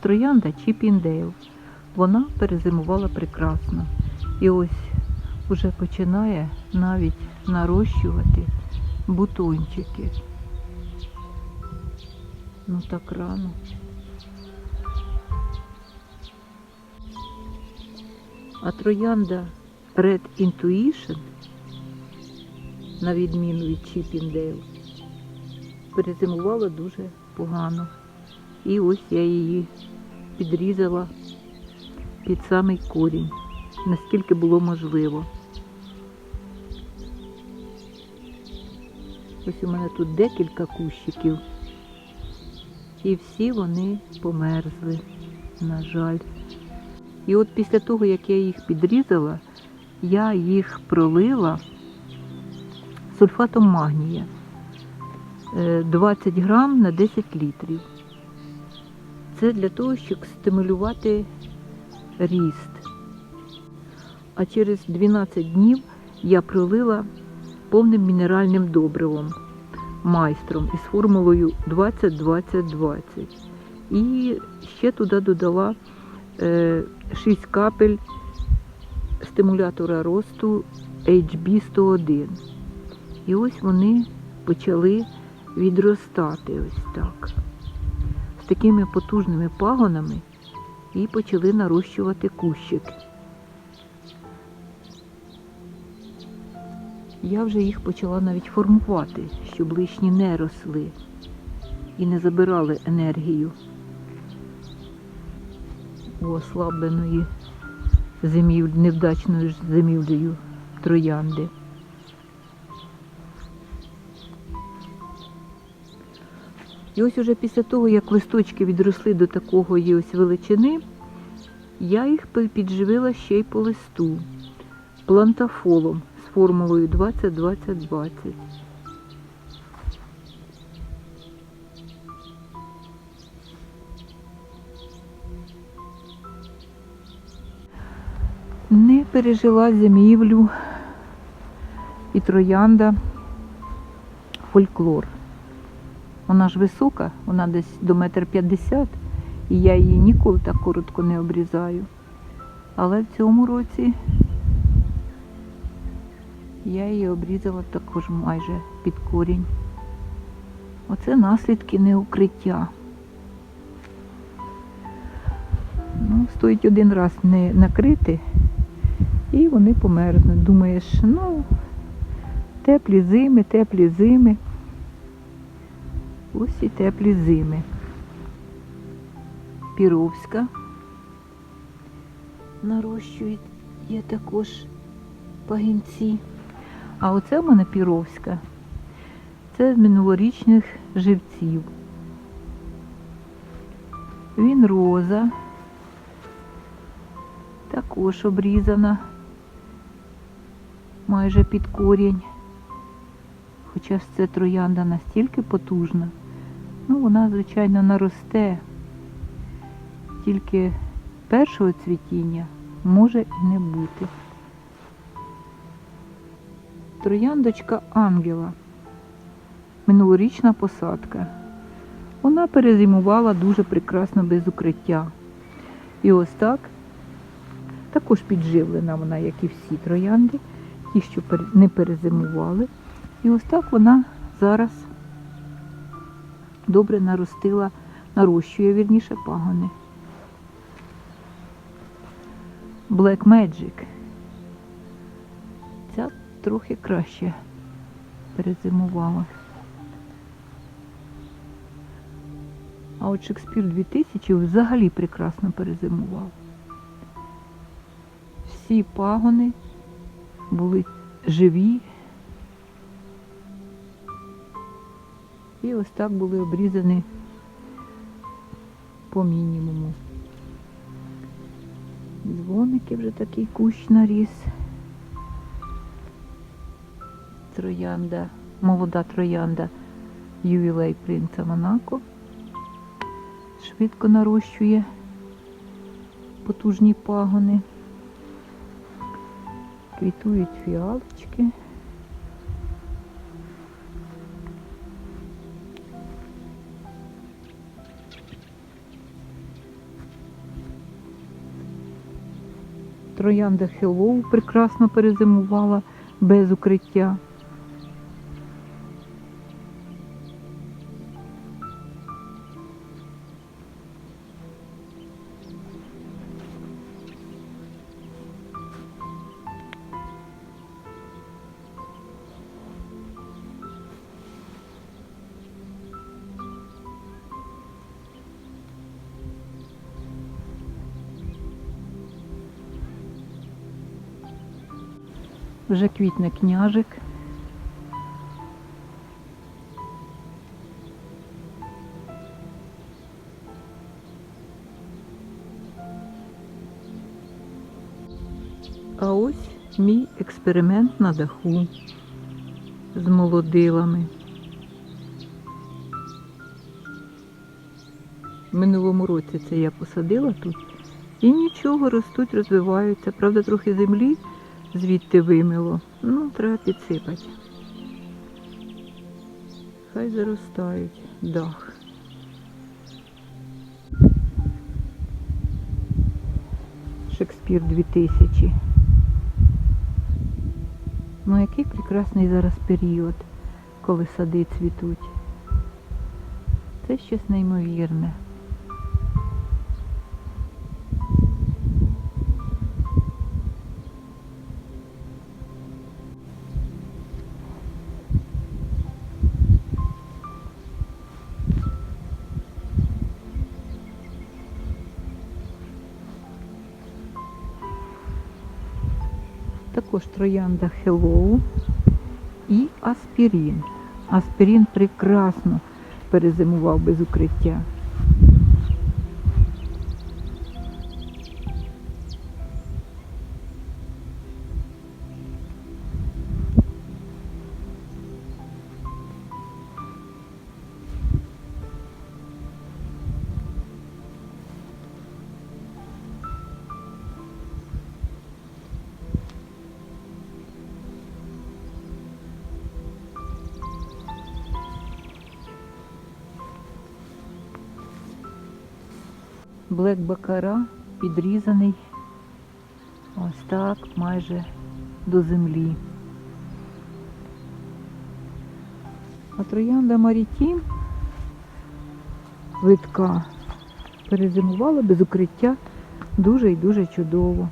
Троянда Чіпіндейл. Вона перезимувала прекрасно. І ось уже починає навіть нарощувати бутончики. Ну так рано. А троянда Red Intuition, на відміну від Чіпіндейл, перезимувала дуже погано. І ось я її підрізала під самий корінь, наскільки було можливо. Ось у мене тут декілька кущиків, і всі вони померзли, на жаль. І от після того, як я їх підрізала, я їх пролила сульфатом магнія Е, 20 грам на 10 літрів. Це для того, щоб стимулювати ріст. А через 12 днів я пролила повним мінеральним добривом майстром із формулою 20-20-20. І ще туди додала е, 6 капель стимулятора росту HB101. І ось вони почали відростати ось так. Такими потужними пагонами і почали нарощувати кущики. Я вже їх почала навіть формувати, щоб лишні не росли і не забирали енергію у ослабленої зимів... невдачною зимівлею троянди. І ось уже після того, як листочки відросли до такої ось величини, я їх підживила ще й по листу плантафолом з формулою 20-20-20. Не пережила зимівлю і троянда фольклор. Вона ж висока, вона десь до метр п'ятдесят, і я її ніколи так коротко не обрізаю. Але в цьому році я її обрізала також майже під корінь. Оце наслідки неукриття. Ну, стоїть один раз не накрити, і вони померзнуть. Думаєш, ну, теплі зими, теплі зими. Ось і теплі зими. Піровська нарощує є також пагінці. А оце в мене піровська. Це з минулорічних живців. Він роза, також обрізана майже під корінь. Хоча ж це троянда настільки потужна. Ну, вона, звичайно, наросте. Тільки першого цвітіння може і не бути. Трояндочка ангела. Минулорічна посадка. Вона перезимувала дуже прекрасно без укриття. І ось так, також підживлена вона, як і всі троянди, ті, що не перезимували. І ось так вона зараз добре наростила, нарощує вірніше пагони. Black Magic. Ця трохи краще перезимувала. А от Шекспір 2000 взагалі прекрасно перезимував. Всі пагони були живі. І ось так були обрізані по мінімуму. Дзвоники вже такий кущ наріс. Троянда, молода троянда ювілей принца Монако. Швидко нарощує потужні пагони. Квітують фіалочки. Троянда Хелоу прекрасно перезимувала без укриття. Вже квітне княжик. А ось мій експеримент на даху з молодилами. Минулому році це я посадила тут. І нічого, ростуть, розвиваються. Правда, трохи землі звідти вимило. Ну, треба підсипати. Хай заростають дах. Шекспір 2000. Ну, який прекрасний зараз період, коли сади цвітуть. Це щось неймовірне. Також троянда Hello і аспірін. Аспірін прекрасно перезимував без укриття. Блек Бакара підрізаний ось так майже до землі. А троянда Марітім видка перезимувала без укриття дуже і дуже чудово.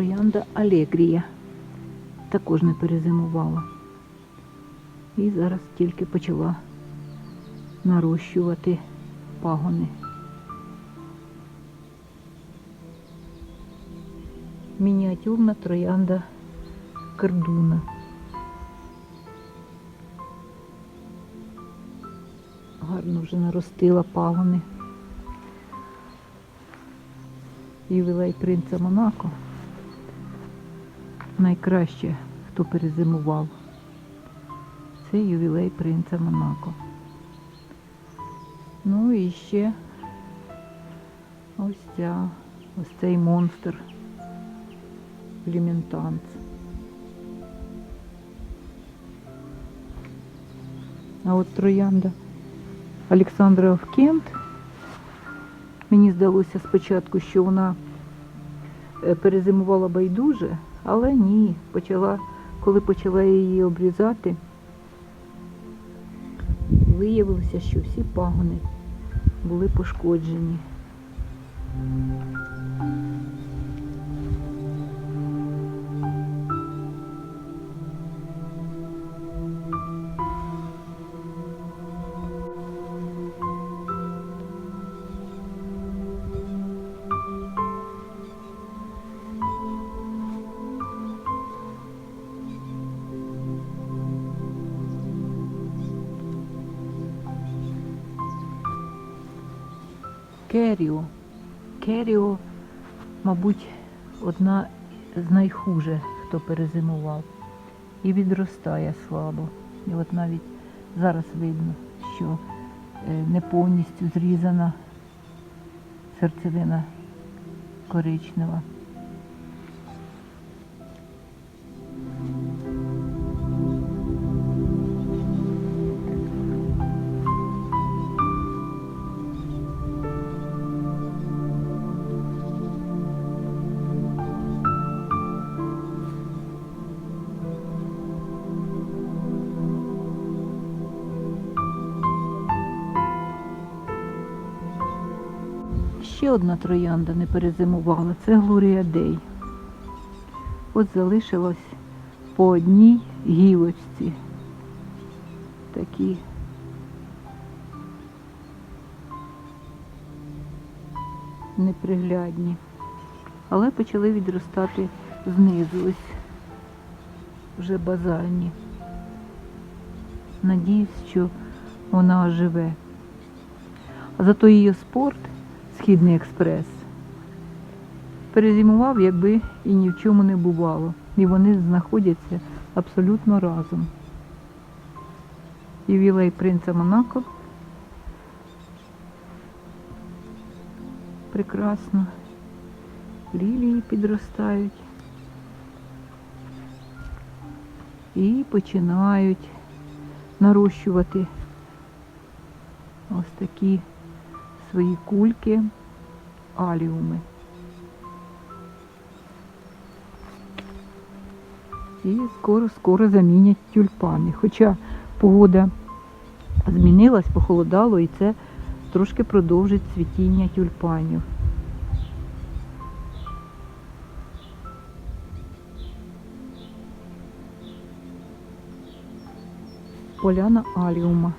Троянда Алегрія також не перезимувала. І зараз тільки почала нарощувати пагони. Мініатюрна троянда Кардуна. Гарно вже наростила пагони. Ювілей принца Монако найкраще, хто перезимував. Це ювілей принца Монако. Ну і ще ось ця, ось цей монстр Ліментанц. А от троянда Олександра в Кент. Мені здалося спочатку, що вона е, перезимувала байдуже, але ні, почала, коли почала її обрізати, виявилося, що всі пагони були пошкоджені. Керіо. Керіо, мабуть, одна з найхуже, хто перезимував. І відростає слабо. І от навіть зараз видно, що е, не повністю зрізана серцевина коричнева. Ще одна троянда не перезимувала. Це Глорія Дей. От залишилось по одній гілочці. Такі. Неприглядні. Але почали відростати знизу ось вже базальні. Надіюсь, що вона оживе. А зато її спорт, Східний експрес, перезимував, якби і ні в чому не бувало. І вони знаходяться абсолютно разом. І вілей принца Монако. Прекрасно. Лілії підростають. І починають нарощувати ось такі свої кульки, аліуми. І скоро-скоро замінять тюльпани. Хоча погода змінилась, похолодало, і це трошки продовжить цвітіння тюльпанів. Поляна аліума.